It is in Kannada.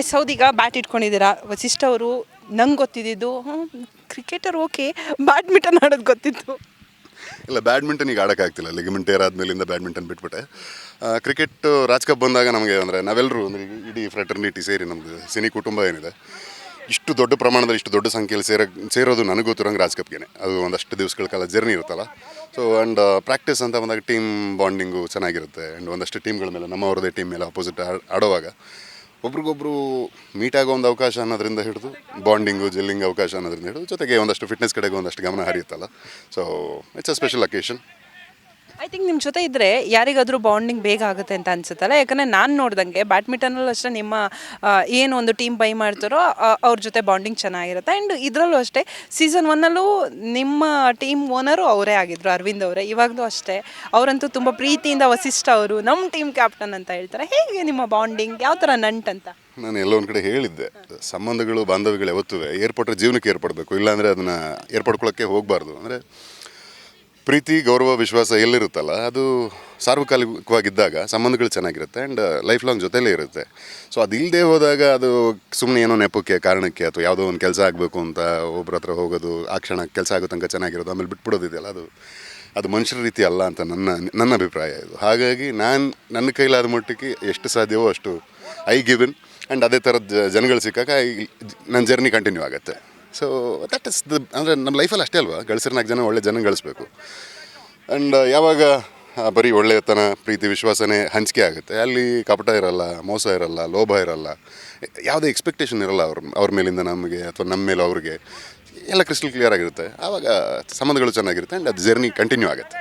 ಎಸ್ ಹೌದೀಗ ಬ್ಯಾಟ್ ಇಟ್ಕೊಂಡಿದ್ದೀರಾ? ವಸಿಷ್ಠ ಅವರು ನಂಗೆ ಗೊತ್ತಿದ್ದು ಕ್ರಿಕೆಟರ್ ಓಕೆ ಬ್ಯಾಡ್ಮಿಂಟನ್ ಆಡೋದು ಗೊತ್ತಿತ್ತು. ಇಲ್ಲ ಬ್ಯಾಡ್ಮಿಂಟನ್ ಈಗ ಆಡೋಕ್ಕಾಗ್ತಿಲ್ಲ ಲಿಗಮೆಂಟ್ ಏರ್ ಆದಮೇಲಿಂದ ಬ್ಯಾಡ್ಮಿಂಟನ್ ಬಿಟ್ಬಿಟ್ಟೆ. ಕ್ರಿಕೆಟ್ ರಾಜ್ ಕಪ್ ಬಂದಾಗ ನಮಗೆ ಅಂದರೆ ನಾವೆಲ್ಲರೂ ಅಂದರೆ ಇಡೀ ಫ್ರೆಟರ್ನಿಟಿ ಸೇರಿ ನಮ್ಮದು ಸಿನಿ ಕುಟುಂಬ ಏನಿದೆ, ಇಷ್ಟು ದೊಡ್ಡ ಪ್ರಮಾಣದಲ್ಲಿ ಇಷ್ಟು ದೊಡ್ಡ ಸಂಖ್ಯೆಯಲ್ಲಿ ಸೇರ ಸೇರೋದು ನನಗೆ ಗೊತ್ತಿರೋಂಗೆ ರಾಜ್ ಅದು ಒಂದಷ್ಟು ದಿವಸಗಳ ಕಾಲ ಜರ್ನಿ ಇರುತ್ತಲ್ಲ. ಸೊ ಆ್ಯಂಡ್ ಪ್ರಾಕ್ಟೀಸ್ ಅಂತ ಬಂದಾಗ ಟೀಮ್ ಬಾಂಡಿಂಗು ಚೆನ್ನಾಗಿರುತ್ತೆ. ಆ್ಯಂಡ್ ಒಂದಷ್ಟು ಟೀಮ್ಗಳ ಮೇಲೆ, ನಮ್ಮವ್ರದೇ ಟೀಮ್ ಮೇಲೆ ಅಪೋಸಿಟ್ ಆಡೋವಾಗ ಒಬ್ರಿಗೊಬ್ರು ಮೀಟ್ ಆಗೋ ಒಂದು ಅವಕಾಶ ಅನ್ನೋದ್ರಿಂದ ಹಿಡಿದು ಬಾಂಡಿಂಗು ಜೆಲ್ಲಿಂಗ್ ಅವಕಾಶ ಅನ್ನೋದ್ರಿಂದ ಹಿಡಿದು ಜೊತೆಗೆ ಒಂದಷ್ಟು ಫಿಟ್ನೆಸ್ ಕಡೆಗೆ ಒಂದಷ್ಟು ಗಮನ ಹರಿಯುತ್ತಲ್ಲ. So it's a special occasion I think ನಿಮ್ಮ ಜೊತೆ ಇದ್ದರೆ ಯಾರಿಗಾದರೂ ಬಾಂಡಿಂಗ್ ಬೇಗ ಆಗುತ್ತೆ ಅಂತ ಅನ್ಸುತ್ತಲ್ಲ? ಯಾಕಂದರೆ ನಾನು ನೋಡ್ದಂಗೆ ಬ್ಯಾಡ್ಮಿಂಟನಲ್ಲೂ ಅಷ್ಟೇ ನಿಮ್ಮ ಏನು ಒಂದು ಟೀಮ್ ಬೈ ಮಾಡ್ತಾರೋ ಅವ್ರ ಜೊತೆ ಬಾಂಡಿಂಗ್ ಚೆನ್ನಾಗಿರುತ್ತೆ. ಆ್ಯಂಡ್ ಇದರಲ್ಲೂ ಅಷ್ಟೇ ಸೀಸನ್ ಒನ್ನಲ್ಲೂ ನಿಮ್ಮ ಟೀಮ್ ಓನರು ಅವರೇ ಆಗಿದ್ರು, ಅರವಿಂದ್ ಅವರೇ. ಇವಾಗಲೂ ಅಷ್ಟೇ. ಅವರಂತೂ ತುಂಬ ಪ್ರೀತಿಯಿಂದ ವಸಿಷ್ಠ ಅವರು ನಮ್ಮ ಟೀಮ್ ಕ್ಯಾಪ್ಟನ್ ಅಂತ ಹೇಳ್ತಾರೆ. ಹೇಗೆ ನಿಮ್ಮ ಬಾಂಡಿಂಗ್ ಯಾವ ಥರ ನಂಟಂತ ನಾನು ಎಲ್ಲೋ ಒಂದು ಕಡೆ ಹೇಳಿದ್ದೆ. ಸಂಬಂಧಗಳು, ಬಾಂಧವ್ಯಗಳು ಯಾವತ್ತೂ ಏರ್ಪಟ್ರೆ ಜೀವನಕ್ಕೆ ಏರ್ಪಡಬೇಕು. ಇಲ್ಲಾಂದರೆ ಅದನ್ನು ಏರ್ಪಡ್ಕೊಳ್ಳೋಕ್ಕೆ ಹೋಗಬಾರ್ದು. ಅಂದರೆ ಪ್ರೀತಿ, ಗೌರವ, ವಿಶ್ವಾಸ ಎಲ್ಲಿರುತ್ತಲ್ಲ, ಅದು ಸಾರ್ವಕಾಲಿಕವಾಗಿದ್ದಾಗ ಸಂಬಂಧಗಳು ಚೆನ್ನಾಗಿರುತ್ತೆ ಆ್ಯಂಡ್ ಲೈಫ್ ಲಾಂಗ್ ಜೊತೆಲೇ ಇರುತ್ತೆ. ಸೊ ಅದು ಇಲ್ಲದೆ ಹೋದಾಗ ಅದು ಸುಮ್ಮನೆ ಏನೋ ನೆಪಕ್ಕೆ, ಕಾರಣಕ್ಕೆ ಅಥವಾ ಯಾವುದೋ ಒಂದು ಕೆಲಸ ಆಗಬೇಕು ಅಂತ ಒಬ್ಬರ ಹತ್ರ ಹೋಗೋದು, ಆ ಕ್ಷಣ ಕೆಲಸ ಆಗೋ ತನಕ ಚೆನ್ನಾಗಿರೋದು, ಆಮೇಲೆ ಬಿಟ್ಬಿಡೋದಿದೆಯಲ್ಲ, ಅದು ಅದು ಮನುಷ್ಯರ ರೀತಿ ಅಲ್ಲ ಅಂತ ನನ್ನ ನನ್ನ ಅಭಿಪ್ರಾಯ ಇದು. ಹಾಗಾಗಿ ನಾನು, ನನ್ನ ಕೈಲಾದ ಮಟ್ಟಿಗೆ ಎಷ್ಟು ಸಾಧ್ಯವೋ ಅಷ್ಟು ಐ ಗಿವಿನ್ ಆ್ಯಂಡ್ ಅದೇ ಥರದ ಜನಗಳು ಸಿಕ್ಕಾಗ ನನ್ನ ಜರ್ನಿ ಕಂಟಿನ್ಯೂ ಆಗುತ್ತೆ. ಸೊ ದಟ್ ಇಸ್ ದ ಅಂದರೆ ನಮ್ಮ ಲೈಫಲ್ಲಿ ಅಷ್ಟೇ ಅಲ್ವಾ? ಗಳಿಸಿರೋ ನಾಲ್ಕು ಜನ ಒಳ್ಳೆ ಜನ ಗಳಿಸ್ಬೇಕು. ಆ್ಯಂಡ್ ಯಾವಾಗ ಆ, ಬರೀ ಒಳ್ಳೆಯತನ ಪ್ರೀತಿ ವಿಶ್ವಾಸನೇ ಹಂಚಿಕೆ ಆಗುತ್ತೆ. ಅಲ್ಲಿ ಕಪಟ ಇರಲ್ಲ ಮೋಸ ಇರಲ್ಲ ಲೋಭ ಇರಲ್ಲ ಯಾವುದೇ ಎಕ್ಸ್ಪೆಕ್ಟೇಷನ್ ಇರಲ್ಲ ಅವ್ರ ಅವ್ರ ಮೇಲಿಂದ ನಮಗೆ ಅಥವಾ ನಮ್ಮ ಮೇಲೆ ಅವ್ರಿಗೆ. ಎಲ್ಲ ಕ್ರಿಸ್ಟಲ್ ಕ್ಲಿಯರ್ ಆಗಿರುತ್ತೆ. ಆವಾಗ ಸಂಬಂಧಗಳು ಚೆನ್ನಾಗಿರುತ್ತೆ ಆ್ಯಂಡ್ ಅದು ಜರ್ನಿ ಕಂಟಿನ್ಯೂ ಆಗುತ್ತೆ.